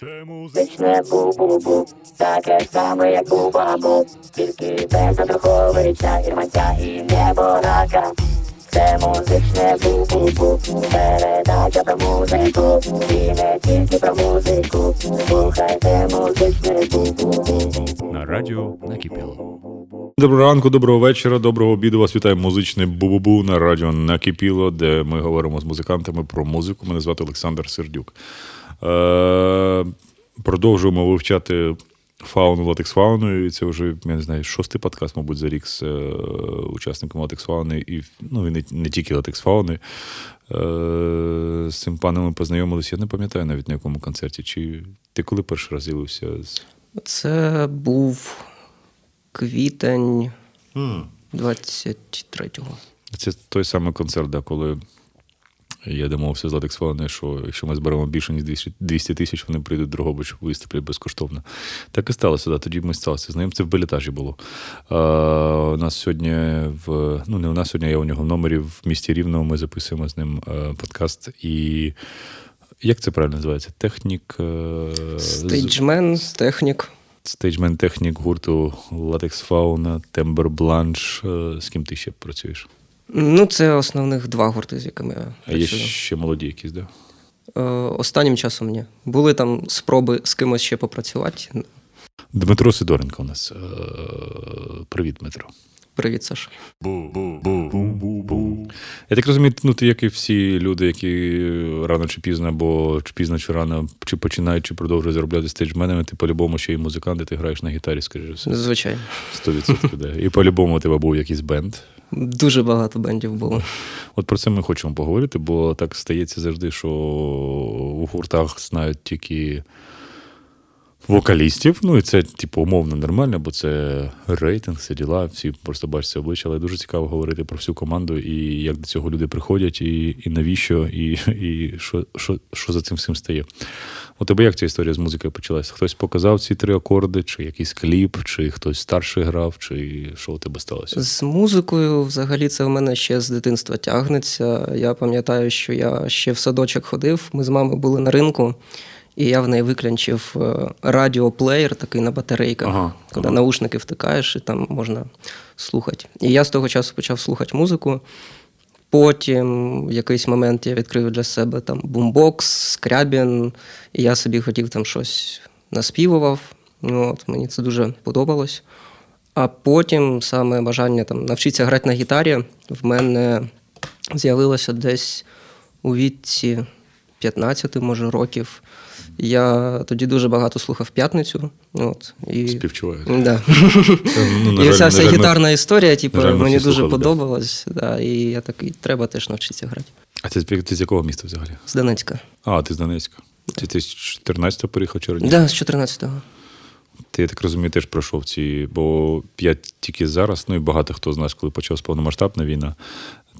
Це музичне бу-бу-бу, таке ж саме, як у бабу, тільки без Андруховича, Ірманця і неборака. Це музичне бу-бу-бу, передача про музику, і не тільки про музику, слухайте музичне бу-бу-бу. на радіо накипіло. Доброго ранку, доброго вечора, доброго обіду. Вас вітає музичне бу-бу-бу на радіо Накипіло, де ми говоримо з музикантами про музику. Мене звати Олександр Сердюк. Е, продовжуємо вивчати фауну латексфауну. І це вже, я не знаю, шостий подкаст, мабуть, за рік з е, учасником латексфауни. І ну, і не, не тільки латексфауни. Е, з цим паном ми познайомилися. Я не пам'ятаю навіть на якому концерті. Чи ти коли перший раз з'явився Це був квітень 23-го. Це той самий концерт, да, коли я домовився з Латекс Фауни, що якщо ми зберемо більше ніж 200 200 тисяч, вони прийдуть до Дрогобич, виступлять безкоштовно. Так і сталося, да, тоді ми сталися з ним. Це в белітажі було. А, у нас сьогодні в ну не у нас сьогодні, я у нього в номері в місті Рівному. Ми записуємо з ним е, подкаст. І як це правильно називається? Технік. е, Стейджмен, технік. Стейджмен технік гурту Латекс Фауна, Тембер Бланш. Е, З ким ти ще працюєш? Ну, це основних два гурти, з якими я А є працюю. ще молоді якісь, да? Е, Останнім часом ні. Були там спроби з кимось ще попрацювати. Дмитро Сидоренко у нас. Е, Привіт, Дмитро. Привіт, Саша. Я так розумію, ну ти як і всі люди, які рано чи пізно, або чи пізно, чи рано, чи починають, чи продовжують заробляти стейджменами, ти по-любому ще й музикант, і ти граєш на гітарі, скажи все. Звичайно. 100%. Да. І по-любому у тебе був якийсь бенд. Дуже багато бендів було. От про це ми хочемо поговорити, бо так стається завжди, що у гуртах знають тільки вокалістів. Ну і це, типу, умовно нормально, бо це рейтинг, все діла, всі просто бачаться обличчя, але дуже цікаво говорити про всю команду і як до цього люди приходять, і, і навіщо, і, і що, що, що за цим всім стає. У тебе як ця історія з музикою почалася? Хтось показав ці три акорди, чи якийсь кліп, чи хтось старший грав, чи що у тебе сталося? З музикою, взагалі, це в мене ще з дитинства тягнеться. Я пам'ятаю, що я ще в садочок ходив. Ми з мамою були на ринку, і я в неї виклянчив е, радіоплеєр такий на батарейках, Ага, коли ага. наушники втикаєш, і там можна слухати. І я з того часу почав слухати музику. Потім в якийсь момент я відкрив для себе там бумбокс, скрябін, і я собі хотів там щось наспівував. Ну, От, мені це дуже подобалось. А потім саме бажання там, навчитися грати на гітарі в мене з'явилося десь у віці 15, може, років. Я тоді дуже багато слухав п'ятницю. От, і... Співчуваю. Да. Це, ну, на і жаль, вся на вся жаль, гітарна історія, типу, на жаль, ми мені всі дуже слухали, да. подобалась. Да, і я такий, треба теж навчитися грати. А ти, з- ти з якого міста взагалі? З Донецька. А, ти з Донецька. Чи ти з 14-го переїхав чи Так, раніше? да, з 14-го. Ти, я так розумію, теж пройшов ці, бо я тільки зараз, ну і багато хто з нас, коли почалась повномасштабна війна,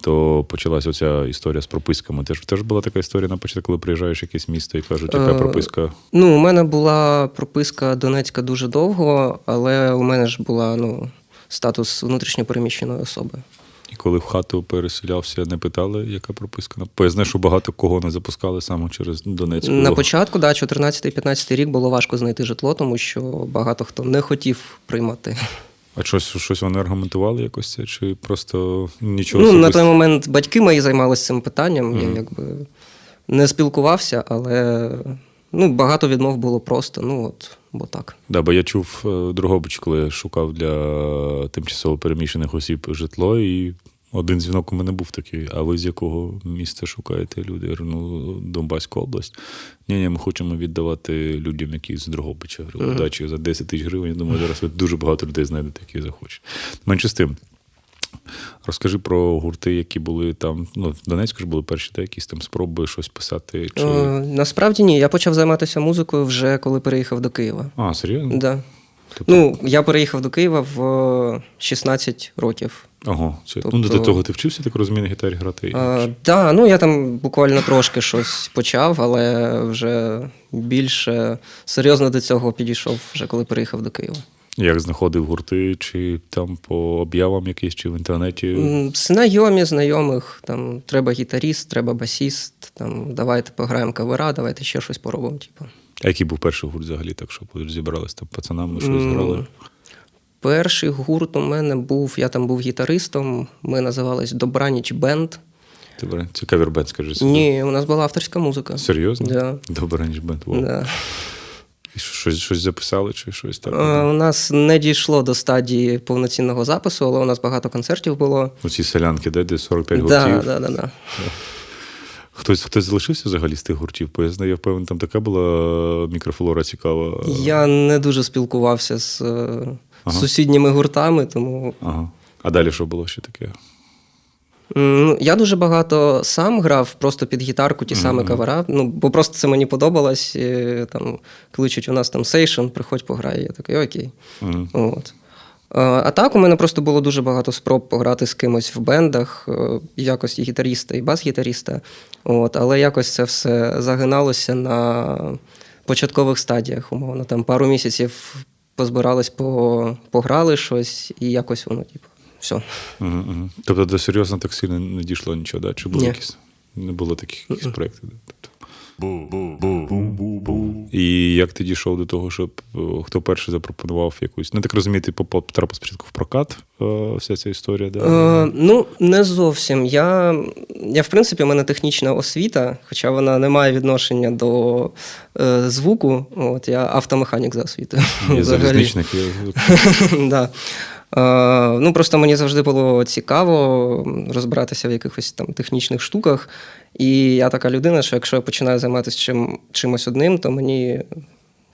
то почалася оця історія з прописками. Теж теж була така історія на початку, коли приїжджаєш в якесь місто і кажуть, яка Е, прописка. Ну, у мене була прописка Донецька дуже довго, але у мене ж була ну, статус внутрішньопереміщеної особи. І коли в хату переселявся, не питали, яка прописка. Бо я знаю, що багато кого не запускали саме через Донецьку. На початку, да, 14-15 рік було важко знайти житло, тому що багато хто не хотів приймати. А щось, щось вони аргументували якось це, чи просто нічого Ну, на той момент батьки мої займалися цим питанням. Я якби не спілкувався, але ну, багато відмов було просто. Ну, от, бо так. Да, бо я чув Другобич, Дрогобич, коли шукав для тимчасово переміщених осіб житло, і один дзвінок у мене був такий: а ви з якого міста шукаєте люди? Я говорю, ну, Донбаська область. Ні, ні, ми хочемо віддавати людям, які з Дрогобича. Говорю, дачі за 10 тисяч гривень. Я думаю, зараз ви дуже багато людей знайдете, які захочуть. Менше з тим. Розкажи про гурти, які були там. Ну, в Донецьку ж були перші та якісь там спроби щось писати. Чи... Е, насправді ні. Я почав займатися музикою вже коли переїхав до Києва. А, серйозно? Да. Тобто- Ну, я переїхав до Києва в е, 16 років. Ага, це, ну, Тобто- до того ти вчився, так розумію, на гітарі грати. Так, да, ну я там буквально трошки щось почав, але вже більше серйозно до цього підійшов вже коли переїхав до Києва. Як знаходив гурти, чи там по об'явам якісь, чи в інтернеті. Знайомі, знайомих, там треба гітаріст, треба басіст, там, давайте пограємо кавера, давайте ще щось поробимо. Типу. А який був перший гурт взагалі, так що зібрались там пацанами, щось М, грали? Перший гурт у мене був, я там був гітаристом, ми називались Добраніч Бенд. Добре, це кавербенд, скажи. собі. Ні, у нас була авторська музика. Серйозно? Да. Добре, ніж бенд. Вау. Да. І щось, щось записали чи щось так? У нас не дійшло до стадії повноцінного запису, але у нас багато концертів було. Оці селянки, де, де 45 Да, гуртів. да, да, да. Хтось, хтось залишився взагалі з тих гуртів? Бо я знаю, я впевнений, там така була мікрофлора цікава. Я не дуже спілкувався з е, Ага. сусідніми гуртами, тому Ага. А далі що було ще таке? Ну, я дуже багато сам грав просто під гітарку, ті самі кавера. Ну, бо просто це мені подобалось. І, там, кличуть у нас там сейшн, приходь пограй. Я такий, окей. Мгм. От. А, а так у мене просто було дуже багато спроб пограти з кимось в бендах, е, якості гітаріста і бас-гітаріста. От, але якось це все загиналося на початкових стадіях, умовно. Там пару місяців позбирались, по, пограли щось, і якось воно, типу, все. Тобто до серйозно так сильно не дійшло нічого, да? Чи було Ні. якісь? Не було таких якісь проєктів. Тобто... І як ти дійшов до того, щоб хто перший запропонував якусь. Ну, так розумію, ти потрапив спочатку в прокат, е, вся ця історія, да? Е, ну, не зовсім. Я, я, в принципі, у мене технічна освіта, хоча вона не має відношення до е, звуку. От, я автомеханік за освітою. Взагалі. залізничник. є- да. Е, ну, просто мені завжди було цікаво розбиратися в якихось там технічних штуках. І я така людина, що якщо я починаю займатися чим, чимось одним, то мені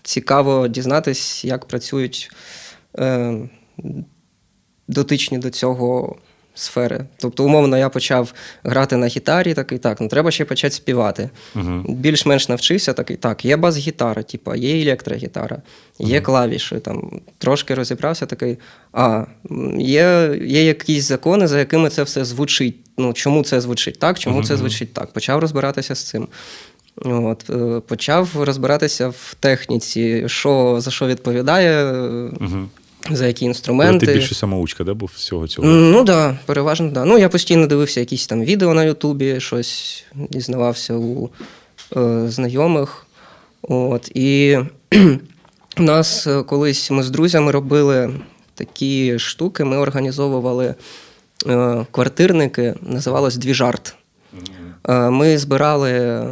цікаво дізнатись, як працюють е, дотичні до цього сфери. Тобто, умовно, я почав грати на гітарі, такий так, ну треба ще почати співати. Мгм. Більш-менш навчився, такий так, є бас-гітара, типу, є електрогітара, є клавіші. Там, трошки розібрався, такий, а, є, є якісь закони, за якими це все звучить. Ну, чому це звучить так, чому це звучить так. Почав розбиратися з цим. От, е, почав розбиратися в техніці, що за що відповідає, Мгм. За які інструменти. ти більше самоучка, да, був всього цього? Ну так, да, переважно так. Да. Ну, я постійно дивився якісь там відео на Ютубі, щось дізнавався у е, знайомих. От, і у нас е, колись ми з друзями робили такі штуки, ми організовували е, квартирники, називалось Двіжарт. Е, Ми збирали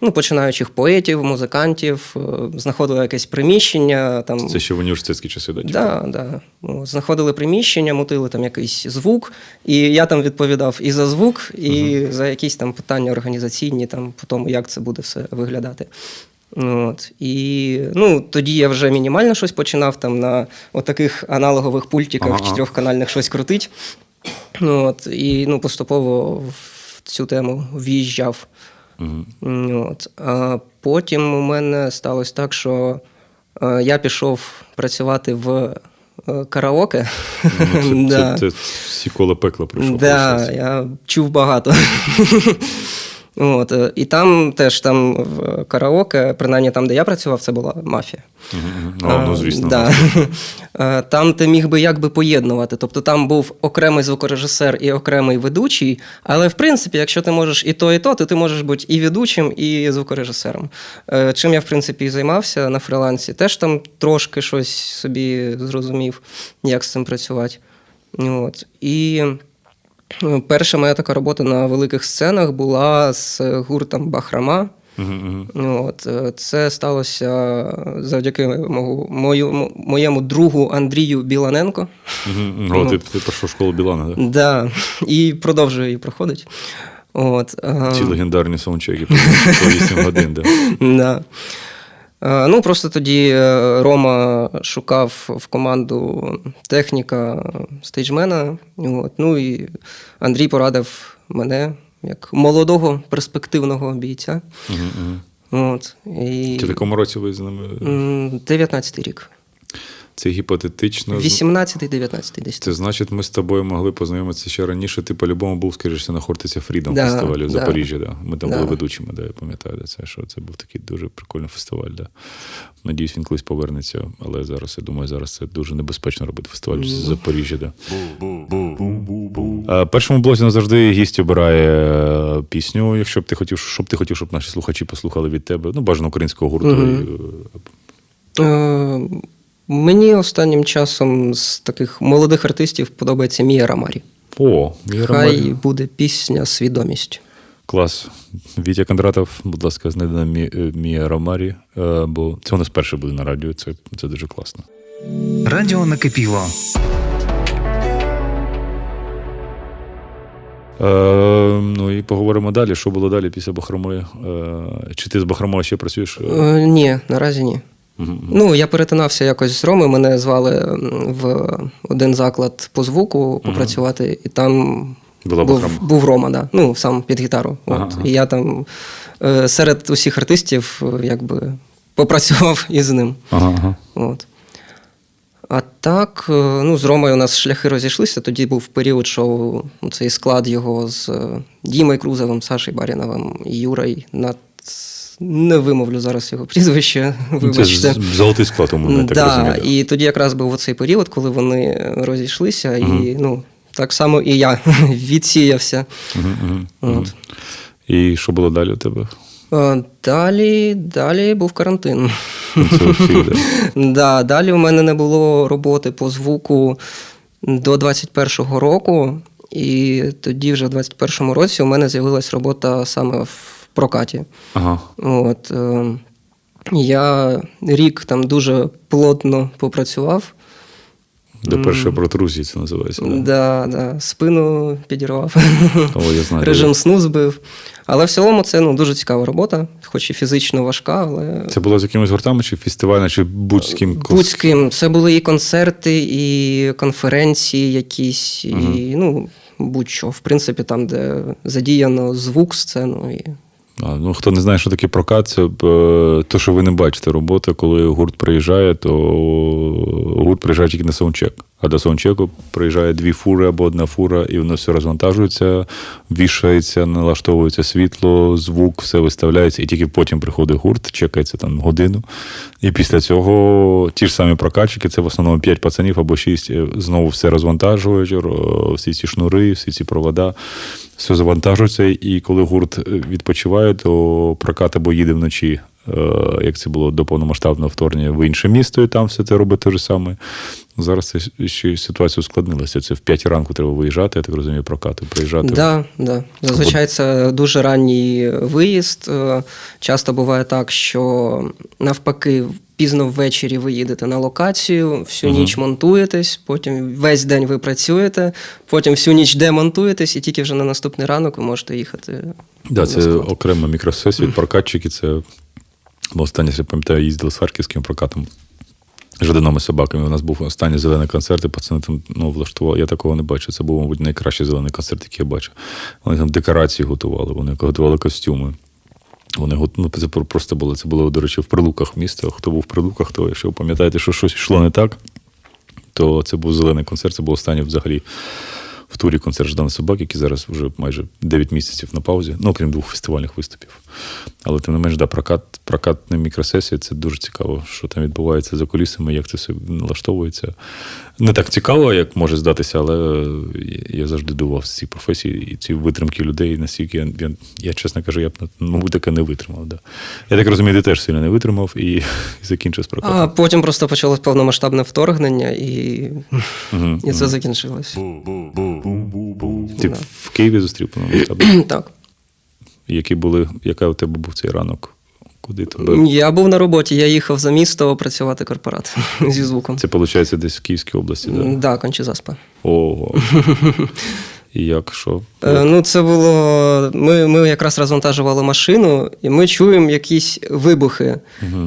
ну, починаючих поетів, музикантів, е, знаходили якесь приміщення. Там, Це ще в університетські часи, да? типу? Да, да. Ну, Знаходили приміщення, мутили там якийсь звук, і я там відповідав і за звук, і за якісь там питання організаційні, там по тому, як це буде все виглядати. От. І ну, тоді я вже мінімально щось починав там на отаких аналогових пультиках Ага. чотирьохканальних щось крутить. От. І ну, поступово в цю тему в'їжджав. М, От. А потім у мене сталося так, що е, я пішов працювати в е, караоке. Ну, це, Да. це, це всі коло пекла пройшов. Да, я чув багато. От, е, і там теж там в караоке, принаймні там, де я працював, це була мафія. Ну, ну, звісно. Да. Е, Там ти міг би якби поєднувати. Тобто там був окремий звукорежисер і окремий ведучий. Але в принципі, якщо ти можеш і то, і то, то ти можеш бути і ведучим, і звукорежисером. Е, Чим я, в принципі, і займався на фрилансі. Теж там трошки щось собі зрозумів, як з цим працювати. От. І е, перша моя така робота на великих сценах була з гуртом Бахрама. Мгм, мгм. От, е, це сталося завдяки мого, мою, моєму другу Андрію Біланенко. Мгм, мгм. О, ти, ти пройшов школу Білана, да? Да, і продовжує її проходить. От, Ці легендарні саундчеки по 8 годин, да. Да. Е, Ну, просто тоді е, Рома шукав в команду техніка стейджмена. От. Ну і Андрій порадив мене як молодого перспективного бійця. Угу, угу. От. І... Чи в якому році ви з ними? 19-й рік. Це гіпотетично. 18-19 десь. Це значить, ми з тобою могли познайомитися ще раніше. Ти по-любому був, скажешся, на Хортиця Фрідом Да, фестивалі в да. Запоріжжі. Да. Ми там Да. були ведучими, да, я пам'ятаю, да, це, що це був такий дуже прикольний фестиваль. Да. Надіюсь, він колись повернеться, але зараз, я думаю, зараз це дуже небезпечно робити фестиваль в Запоріжжі. Да. Першому блозі нас завжди гість обирає е, пісню, якщо б ти хотів, щоб ти хотів, щоб наші слухачі послухали від тебе. Ну, бажано українського гурту. Мгм. Мені останнім часом з таких молодих артистів подобається Мія Рамарі. О, Міра Хай буде пісня Свідомість. Клас. Вітя Кондратов, будь ласка, знайди нам е, Мія Ромарі, е, бо це у нас перше буде на радіо, це, це дуже класно. Радіо накипіло. Е, ну і поговоримо далі. Що було далі після Бахромої? Е, чи ти з Бахромою ще працюєш? Е, ні, наразі ні. Ну, я перетинався якось з Роми. Мене звали в один заклад по звуку попрацювати, і там Була був, Бахрома. був Рома, да. ну, сам під гітару. От. ага. І я там е, серед усіх артистів е, якби попрацював із ним. Ага, ага. От. А так, е, ну, з Ромою у нас шляхи розійшлися. Тоді був період, що цей склад його з Дімою Крузовим, Сашею Баріновим і Юрою над... Не вимовлю зараз його прізвище, Ну, Це золотий склад, умовно, я так да, розумію. і тоді якраз був оцей період, коли вони розійшлися, і ну, так само і я відсіявся. Мгм, мгм. От. І що було далі у тебе? Е, Далі, далі був карантин. У да. Да, далі у мене не було роботи по звуку до 21-го року, і тоді, вже в 21-му році, у мене з'явилась робота саме в прокаті. Ага. От, е, я рік там дуже плотно попрацював. До першої протрузії це називається. Да? Да, да, спину підірвав, О, я знаю. режим сну збив. Але в цілому це ну, дуже цікава робота, хоч і фізично важка, але Це було з якимись гуртами, чи фестивальна, чи будь з ким? Будь-ким. Це були і концерти, і конференції якісь, і ну, будь-що. В принципі, там, де задіяно звук, сцену. І... Ну, хто не знає, що таке прокат, це е, то, що ви не бачите роботи, коли гурт приїжджає, то гурт приїжджає тільки на саундчек. А до саундчеку приїжджає дві фури або одна фура, і воно все розвантажується, вішається, налаштовується світло, звук, все виставляється, і тільки потім приходить гурт, чекається там годину. І після цього ті ж самі прокатчики, це в основному 5 пацанів або 6, знову все розвантажують, всі ці шнури, всі ці провода, все завантажується. І коли гурт е, відпочиває, то прокат або їде вночі. е, Як це було до повномасштабного вторгнення в інше місто, і там все це робить те ж саме. Зараз це ще ситуація ускладнилася. Це в 5 ранку треба виїжджати, я так розумію, прокати, приїжджати. Да, да. Зазвичай це дуже ранній виїзд. Е, Часто буває так, що навпаки, пізно ввечері ви їдете на локацію, всю ніч монтуєтесь, потім весь день ви працюєте, потім всю ніч демонтуєтесь, і тільки вже на наступний ранок ви можете їхати. Да, це склад. окремо мікросесвіт, прокатчики. Це бо останнє, я пам'ятаю, їздили з харківським прокатом. Жадиними собаками. У нас був останній зелений концерт, і пацани там ну, влаштували. Я такого не бачу. Це був, мабуть, найкращий зелений концерт, який я бачив. Вони там декорації готували, вони готували костюми. Вони ну, це просто було. Це було, до речі, в прилуках міста. Хто був в прилуках, то якщо ви пам'ятаєте, що щось йшло не так, то це був зелений концерт, це був останній взагалі турі концерт Ждана Собак, який зараз вже майже 9 місяців на паузі, ну, окрім двох фестивальних виступів. Але тим не менш, да, прокат, прокатна мікросесія це дуже цікаво, що там відбувається за кулісами, як це все налаштовується. Не так цікаво, як може здатися, але я завжди дивував з цій професії і ці витримки людей, настільки я, я, я чесно кажу, я б мабуть, таке не витримав. Да. Я так розумію, ти теж сильно не витримав і, і закінчив з прокатом. А потім просто почалось повномасштабне вторгнення, і, і це закінчилось. Ти Да. в Києві зустрів тебе? Так. Які були, яка у тебе був цей ранок? Куди тебе? Я був на роботі, я їхав за місто працювати корпорат зі звуком. Це виходить десь в Київській області, так? Да? Да, конче заспа. Ого. І як що? Е, Ну, це було. Ми, ми якраз розвантажували машину, і ми чуємо якісь вибухи.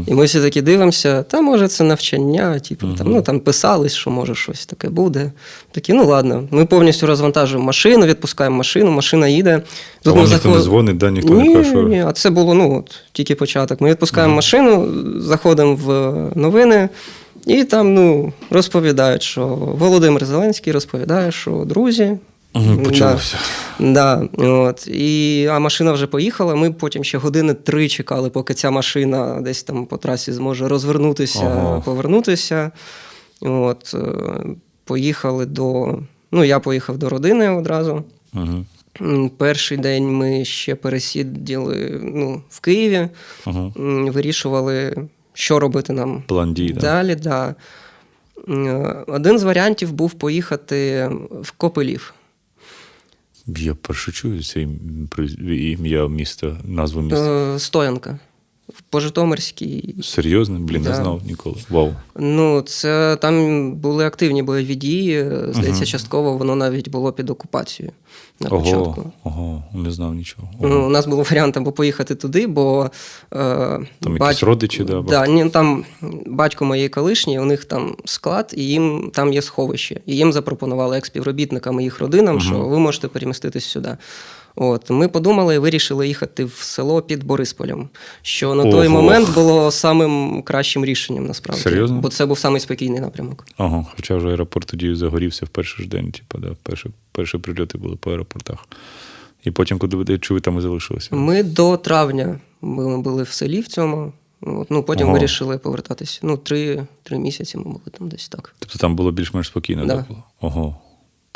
І ми всі такі дивимося, та може це навчання, типу, там, ну там писались, що може щось таке буде. Такі, ну ладно. Ми повністю розвантажуємо машину, відпускаємо машину, машина їде. А ми вам ніхто не заход- дзвонить, да? ніхто ні, не каже, що. ні, а це було ну, от, тільки початок. Ми відпускаємо машину, заходимо в новини, і там ну, розповідають, що Володимир Зеленський розповідає, що друзі. Мгм, Да. Да, от. І, а машина вже поїхала. Ми потім ще години три чекали, поки ця машина десь там по трасі зможе розвернутися, Ага. повернутися. От, е, поїхали до Ну, я поїхав до родини одразу. М, Перший день ми ще пересиділи ну, в Києві. М, вирішували, що робити нам План дій, далі. Да. М, Один з варіантів був поїхати в Копилів. Я перше чую це ім'я міста, назву міста. Е, Стоянка. По Житомирській. Серйозно? Блін, не знав ніколи. Вау. Ну, це там були активні бойові дії. Здається, частково воно навіть було під окупацією на початку. Ого, ого, не знав нічого. Ну, у нас був варіант або поїхати туди, бо е, Там якісь родичі, да, да, ні, там батько моєї колишньої, у них там склад, і їм там є сховище. І їм запропонували як співробітникам і їх родинам, що ви можете переміститись сюди. От ми подумали і вирішили їхати в село під Борисполем, що на той момент було самим кращим рішенням насправді. Серйозно? Бо це був самий спокійний напрямок. Ага, хоча вже аеропорт тоді загорівся в перший ж день, типу, да, перші, перші прильоти були по аеропортах. І потім, куди ви чи ви там і залишилися? Ми до травня ми були в селі в цьому. От, ну, потім Ого. вирішили повертатись. Ну, три, три місяці ми були там десь так. Тобто там було більш-менш спокійно, Да. да. було? Ого.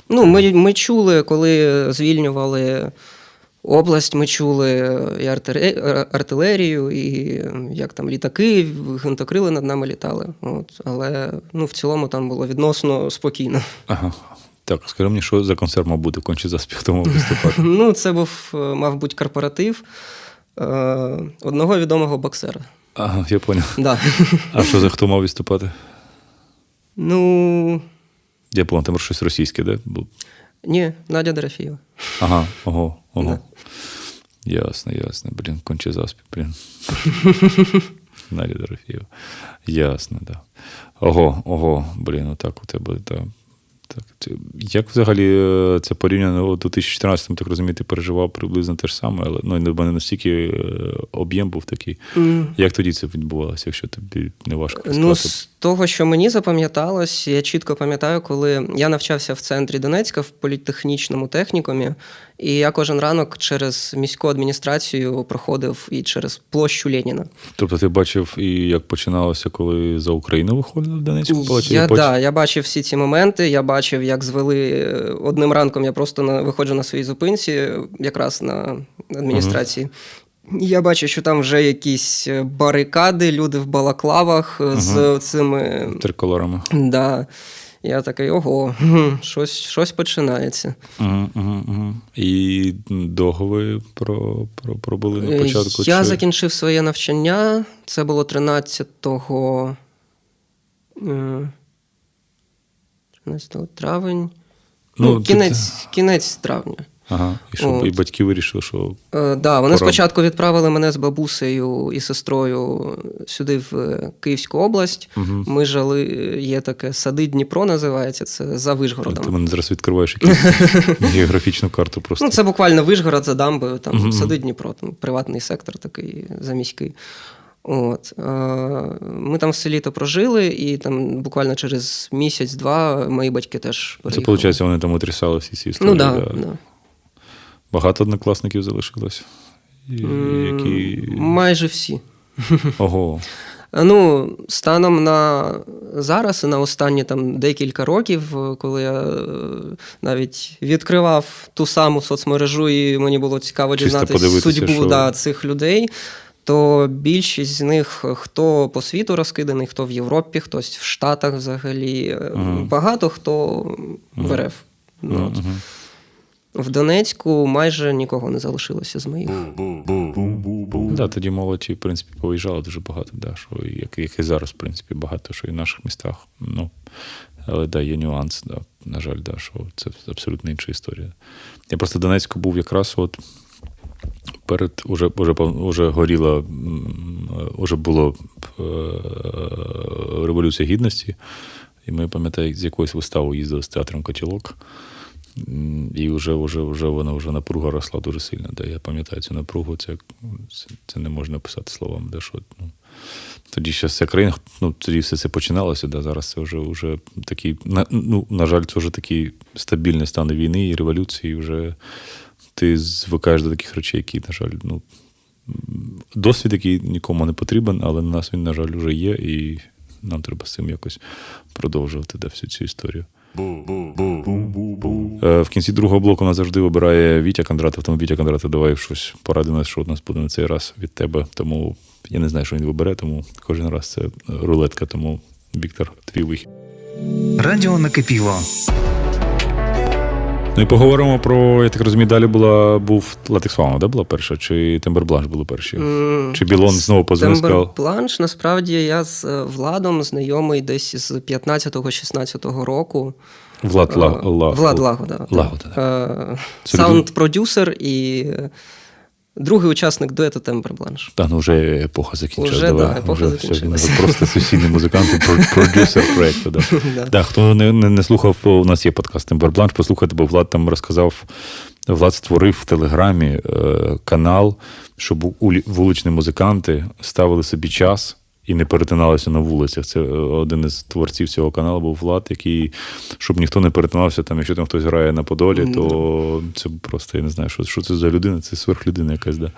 Ну, ми, ми чули, коли звільнювали область, ми чули і артилерію, і як там літаки, гвинтокрили над нами літали. От. Але ну, в цілому там було відносно спокійно. Ага. Так, скажи мені, що за концерт мав бути в кончі заспіх тому виступати? Ну, це був, е, мав бути корпоратив е, одного відомого боксера. Ага, я поняв. Да. А що за хто мав виступати? Ну, Я поняв, там щось російське, де? Ні, Надя Дорофієва. Ага, ого, ого. Да. Ясно, ясно. Блін, конче заспів, блін. Надя Дорофієва. Ясно, так. Да. Ого, ого, блін, отак у тебе, так. Так, як взагалі е, це порівняно у 2014-му, так розумієте, переживав приблизно те ж саме, але ну, в мене настільки е, об'єм був такий. Як тоді це відбувалося, якщо тобі не важко Ну, з того, що мені запам'яталось, я чітко пам'ятаю, коли я навчався в центрі Донецька в політехнічному технікумі, і я кожен ранок через міську адміністрацію проходив і через площу Леніна. Тобто ти бачив, і як починалося, коли за Україну виходили в Донецьку? Бачив, Я, потім- да, я бачив всі ці моменти. Я бачив, як звели е, одним ранком. Я просто на, виходжу на своїй зупинці, якраз на адміністрації. Я бачу, що там вже якісь е, барикади, люди в балаклавах е, з цими Триколорами. Да. Я такий, ого, щось, щось починається. Угу, угу, угу. І довго ви про, про, пробули на Е, початку? Я чи- закінчив своє навчання. Це було 13 е, 13 травень. Ну, Ну, Кінець це... кінець травня. Ага. І що, От. і батьки вирішили, що Е, да, вони Пора. спочатку відправили мене з бабусею і сестрою сюди, в е, Київську область. Ми жили, є таке сади Дніпро, називається, це за Вишгородом. ти мене зараз відкриваєш якусь географічну карту просто. Ну, це буквально Вишгород за дамбою, там сади Дніпро, там приватний сектор такий заміський. От. Е, Ми там все літо прожили, і там буквально через місяць-два мої батьки теж Це, виходить, вони там утрясали всі ці історії. Ну да. да, да. Багато однокласників залишилось. І, які... майже всі. Ого. Ну, станом на зараз на останні там декілька років, е, коли я е, навіть відкривав ту саму соцмережу, і мені було цікаво дізнатися судьбу що- да, цих людей. То більшість з них хто по світу розкиданий, хто в Європі, хтось в Штатах взагалі. е, Багато хто в РФ. Ну, от. В Донецьку майже нікого не залишилося з моїх. Да, тоді молоді, в принципі, повиїжджало дуже багато, да, що, як, як і зараз, в принципі, багато, що і в наших містах. Ну, але да, є нюанс, да, на жаль, да, що це абсолютно інша історія. Я просто в Донецьку був якраз от перед уже, уже, уже горіла, уже було е, Революція Гідності. І ми пам'ятаю, з якоюсь виставою їздили з театром Котілок. І вже, вже, вже вона вже напруга росла дуже сильно. Да. Я пам'ятаю цю напругу, це, це, не можна описати словами. Да, що, ну, тоді ще вся країна, ну, тоді все це починалося, да, зараз це вже, вже такий, на, ну, на жаль, це вже такий стабільний стан війни і революції. Вже ти звикаєш до таких речей, які, на жаль, ну, досвід, який нікому не потрібен, але на нас він, на жаль, вже є, і нам треба з цим якось продовжувати да, всю цю історію. Е, В кінці другого блоку нас завжди вибирає Вітя Кондратов, тому Вітя Кондратов, давай щось поради нас, що у нас буде на цей раз від тебе. Тому я не знаю, що він вибере, тому кожен раз це рулетка. Тому Віктор, твій вихід. Радіо накипіло. Ну і поговоримо про, я так розумію, далі була був Латекс Фауна, да, була перша? Чи Тембербланш були перші? М, Чи Білон знову позвонив, сказав? Бланш, насправді я з е, Владом знайомий десь з 15-16 року. Влад Ла, Е, Ла, Влад Лагода. Лагода, Е, Саунд-продюсер і е, другий учасник дуету Тембер Бланш. Та ну вже епоха закінчилася. Уже, да, епоха вже все, він просто сесійний музикант, і продюсер проєкту. Да. Да. Да, хто не, не, не слухав, у нас є подкаст Тембербланш, послухайте, бо Влад там розказав, Влад створив в Телеграмі е, канал, щоб у- вуличні музиканти ставили собі час. І не перетиналися на вулицях. Це е, один із творців цього каналу був Влад, який, щоб ніхто не перетинався, там, якщо там хтось грає на Подолі, то це просто я не знаю, що, що це за людина, це сверхлюдина якась, да.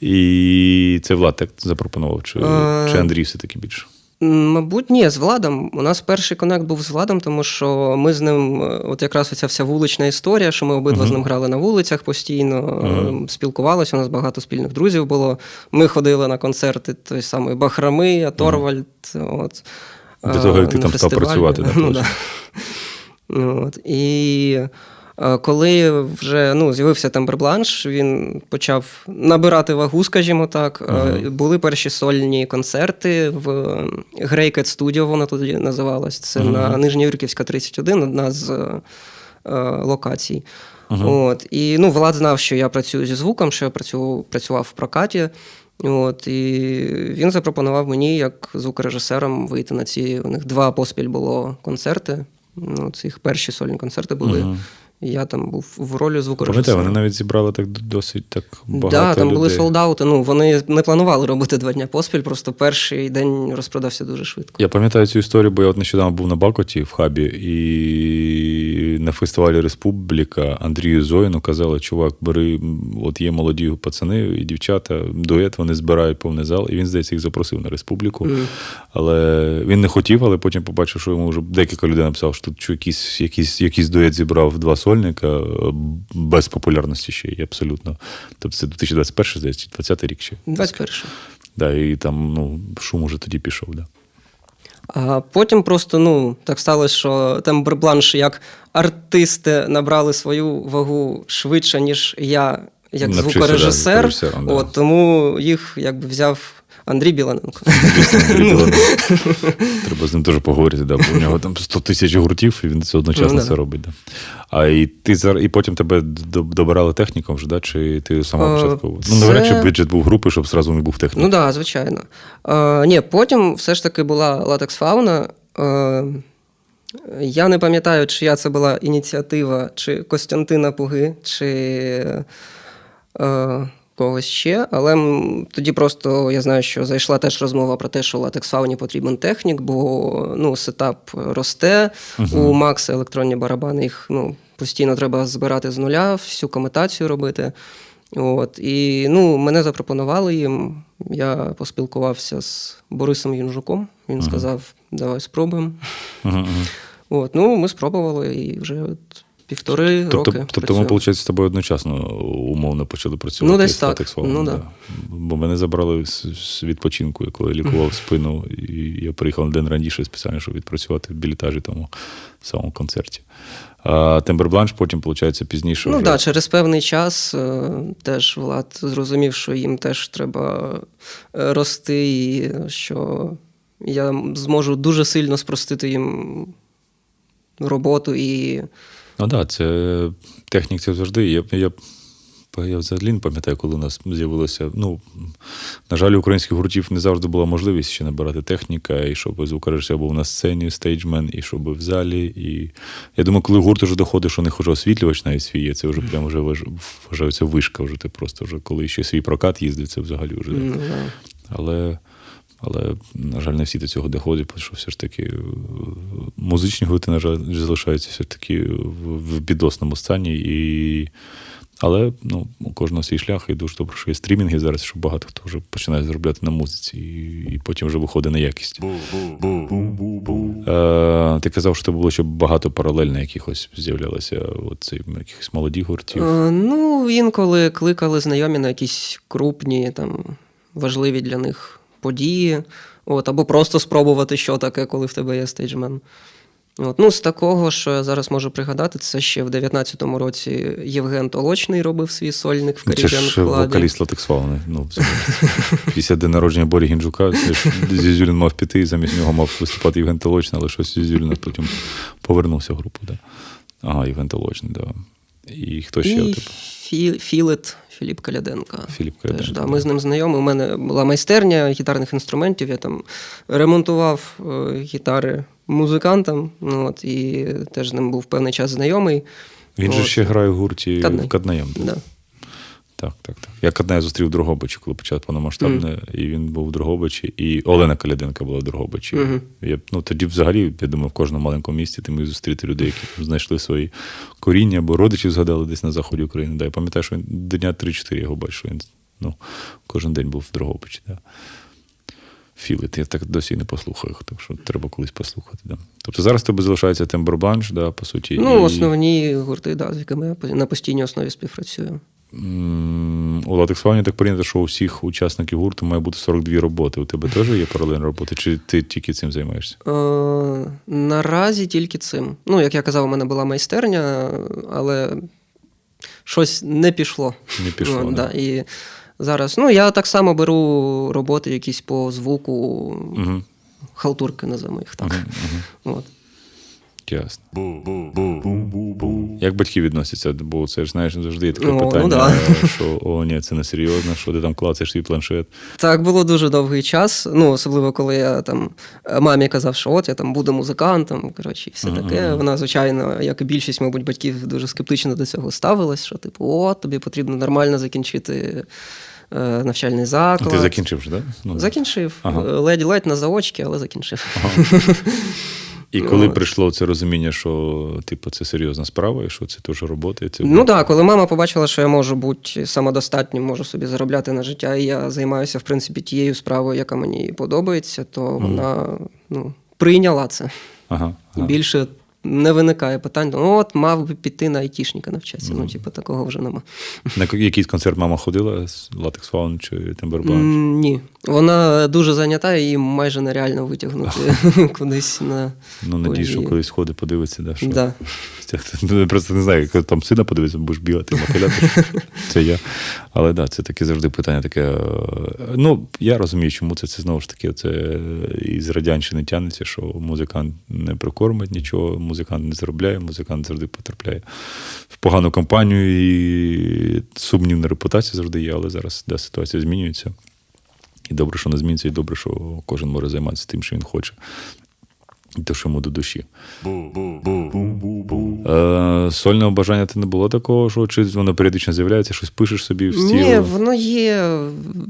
І це Влад так запропонував, чи, Е, чи Андрій все-таки більше. Мабуть, ні, з Владом. У нас перший конект був з Владом, тому що ми з ним, е, от якраз оця вся вулична історія, що ми обидва з ним грали на вулицях постійно, е, спілкувалися, у нас багато спільних друзів було. Ми ходили на концерти той самий Бахрами, Торвальд. От, До того, як ти на там став працювати, Ну, да. От. І е, коли вже ну, з'явився Тембербланш, він почав набирати вагу, скажімо так. Е, Були перші сольні концерти в Cat Studio, воно тоді називалось. Це на Нижньоюрківська 31, одна з е, е, локацій. От. І ну, Влад знав, що я працюю зі звуком, що я працював, працював в прокаті. От, і він запропонував мені, як звукорежисерам, вийти на ці. У них два поспіль було концерти. Ну, це їх перші сольні концерти були. Я там був в ролі звукорежисера. Пам'ятаю, вони навіть зібрали так досить так багато Да, там людей. були солдаути. Ну, вони не планували робити два дня поспіль, просто перший день розпродався дуже швидко. Я пам'ятаю цю історію, бо я от нещодавно був на Бакоті в хабі, і на фестивалі Республіка Андрію Зоїну казали, чувак, бери, от є молоді пацани і дівчата, дует, вони збирають повний зал, і він, здається, їх запросив на республіку. Але він не хотів, але потім побачив, що йому вже декілька людей написав, що тут якийсь, якийсь, якийсь дует зібрав два сольника е, без популярності ще й абсолютно. Тобто це 2021, здається, 20 рік ще. 21. Да, і там ну, шум уже тоді пішов. Да. А потім просто ну, так сталося, що Тембербланш як артисти набрали свою вагу швидше, ніж я як Навчився, да, звукорежисер. да. От, тому їх якби взяв Андрій Біланенко. Андрій Біланов. Треба з ним теж поговорити, да, бо у нього там 100 тисяч гуртів, і він це одночасно Ну, це робить. Да. А і ти і потім тебе добирали техніком вже, да? чи ти самого Е, початку? Ну, навряд чи бюджет був групи, щоб зразу не був технік. Ну так, да, звичайно. Е, ні, потім все ж таки була латекс фауна. Е, я не пам'ятаю, чия це була ініціатива, чи Костянтина Пуги, чи е, когось ще. Але тоді просто я знаю, що зайшла теж розмова про те, що латекс фауні потрібен технік, бо ну, сетап росте. У Макса електронні барабани їх ну, постійно треба збирати з нуля, всю комутацію робити. От, і ну, мене запропонували їм. Я поспілкувався з Борисом Юнжуком. Він сказав: давай спробуємо. Мгм. От, ну, ми спробували і вже от півтори Тобто, роки. тобто ми, виходить, з тобою одночасно умовно почали працювати. Ну, десь так. Ну, да. Бо мене забрали з, відпочинку, коли я лікував спину, і я приїхав на день раніше спеціально, щоб відпрацювати в білітажі тому самому концерті. А Тембербланш потім, виходить, пізніше. Ну так, да, через певний час е, теж Влад зрозумів, що їм теж треба е, рости, і що я зможу дуже сильно спростити їм роботу і. Ну так, да, це технік це завжди. Я, я, я взагалі не пам'ятаю, коли у нас з'явилося. Ну, на жаль, українських гуртів не завжди була можливість ще набирати техніка, і щоб звукорежисер був на сцені, стейджмен, і щоб в залі. І я думаю, коли гурт вже доходить, що у них вже освітлювач навіть свій є, це вже прямо вже важ- вважається вишка. Вже ти просто вже коли ще свій прокат їздить, це взагалі вже. Ну. Але, але, на жаль, не всі до цього доходять, тому що все ж таки е, музичні гурти, на жаль, залишаються все ж таки в, бідосному стані. І... Але ну, у кожного свій шлях, і дуже добре, що є стрімінги зараз, що багато хто вже починає заробляти на музиці, і, і потім вже виходить на якість. Е, Е, ти казав, що це було ще багато паралельно якихось з'являлося оці, якихось молоді гуртів. Е, Ну, інколи кликали знайомі на якісь крупні, там, важливі для них події. От, або просто спробувати, що таке, коли в тебе є стейджмен. От, ну, з такого, що я зараз можу пригадати, це ще в 19-му році Євген Толочний робив свій сольник в Це Caribbean ж вокаліст Латексфауни. Ну, після день народження Борі Гінджука. Це Зізюлін мав піти, і замість нього мав виступати Євген Толочний, але щось Зізюлін потім повернувся в групу. Да. Ага, Євген Толочний, да. І хто ще? І Типу? Фі, Філет Філіп Каляденко. Філіп Каляденко, Теж, да. Ми з ним знайомі. У мене була майстерня гітарних інструментів. Я там ремонтував е, гітари музикантам. Ну, от, і теж з ним був певний час знайомий. Він же ще грає в гурті Каднай. Каднаєм. Да. Так, так, так. Я Кадная зустрів в Дрогобичі, коли почав повномасштабне, і він був в Дрогобичі, і Олена Каляденка була в Дрогобичі. Мгм. Я, ну, тоді взагалі, я думаю, в кожному маленькому місті ти міг зустріти людей, які знайшли свої коріння або родичів згадали десь на заході України. Да, я пам'ятаю, що він дня 3-4 його бачу, що він ну, кожен день був в Дрогобичі. Да. Філит, я так досі не послухаю, так що треба колись послухати. Да. Тобто зараз тебе залишається тембербланш, да, по суті. Ну, і... основні гурти, да, з якими я на постійній основі співпрацюю. У Латексфауні так прийнято, що у всіх учасників гурту має бути 42 роботи. У тебе теж є паралельна робота, чи ти тільки цим займаєшся? Е, наразі тільки цим. Ну, як я казав, у мене була майстерня, але щось не пішло. Не пішло. Ну, да. І зараз, ну, я так само беру роботи якісь по звуку, Угу. халтурки називаємо їх так. Угу, угу. От. Ясно. Як батьки відносяться? Бо це ж знаєш, завжди є таке Ну, ну питання, да. що о, ні, це не серйозно, що ти там клацаєш свій планшет. Так було дуже довгий час. Ну, особливо, коли я там е, мамі казав, що от я там буду музикантом, коротше, і все Ага, таке. Вона, звичайно, як і більшість, мабуть, батьків дуже скептично до цього ставилась, що, типу, от, тобі потрібно нормально закінчити е, навчальний заклад. Ти закінчив вже, так? Да? Ну, Закінчив. Ага. Е, Ледь-ледь на заочки, але закінчив. І коли прийшло це розуміння, що типу, це серйозна справа, і що це теж робота, і це Ну так, коли мама побачила, що я можу бути самодостатнім, можу собі заробляти на життя, і я займаюся, в принципі, тією справою, яка мені подобається, то вона ну, прийняла це. ага, І ага. більше не виникає питань. Ну, от мав би піти на айтішника навчатися. Ну, типу, такого вже нема. На якийсь концерт мама ходила з Латекс Фаун чи? М, Ні. Вона дуже зайнята, її майже нереально витягнути кудись на. Ну, надію, що колись ходить, подивиться, да, що Да. Я просто не знаю, як там сина подивиться, будеш бігати, махиляти. Це я. Але так, да, це таке завжди питання таке. е, Ну, я розумію, чому це. Це знову ж таки, це із радянщини тягнеться, що музикант не прикормить нічого, музикант не заробляє, музикант завжди потрапляє в погану компанію і сумнівна репутація завжди є, але зараз да, ситуація змінюється. І добре, що вона зміниться, і добре, що кожен може займатися тим, що він хоче. І те, що йому до душі. Е, сольного бажання ти не було такого, що чи воно періодично з'являється, щось пишеш собі в стіл? Ні, воно є.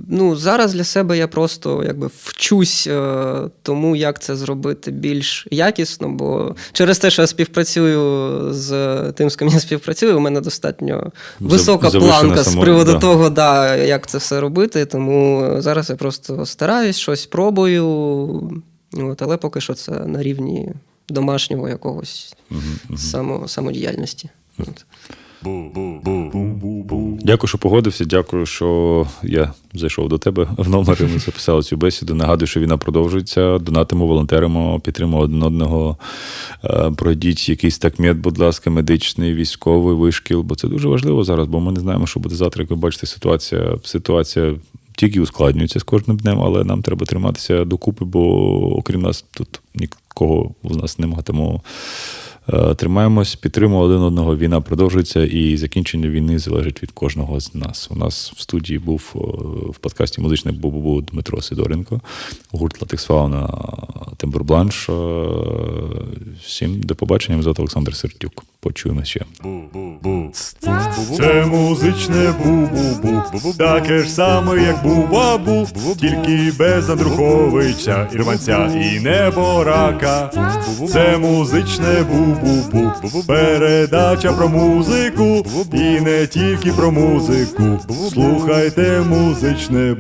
Ну, зараз для себе я просто якби вчусь е, тому, як це зробити більш якісно, бо через те, що я співпрацюю з тим, з ким я співпрацюю, у мене достатньо висока завишена планка з приводу да. того, да, як це все робити. Тому зараз я просто стараюсь, щось пробую. От, але поки що це на рівні домашнього якогось само, самодіяльності. Дякую, що погодився. Дякую, що я зайшов до тебе в номер. і Ми записали цю бесіду. Нагадую, що війна продовжується. Донатимо, волонтеримо, підтримуємо один одного. Е, Пройдіть якийсь такмет, будь ласка, медичний, військовий вишкіл, бо це дуже важливо зараз, бо ми не знаємо, що буде завтра. Як ви бачите, ситуація, ситуація тільки ускладнюється з кожним днем, але нам треба триматися докупи, бо окрім нас тут нікого у нас немає. Тому Е, Тримаємось, підтримуємо один одного. Війна продовжується, і закінчення війни залежить від кожного з нас. У нас в студії був в подкасті музичний Бубубу Дмитро Сидоренко, гурт Латексфауна Фауна Тембербланш. Е, Всім до побачення. Звати Олександр Сердюк. Почуємо ще. Це музичне бу-бу-бу, таке ж саме, як бу-бабу, тільки без Андруховича, Ірванця і неборака. Це музичне бу-бу-бу, передача про музику, і не тільки про музику. Слухайте музичне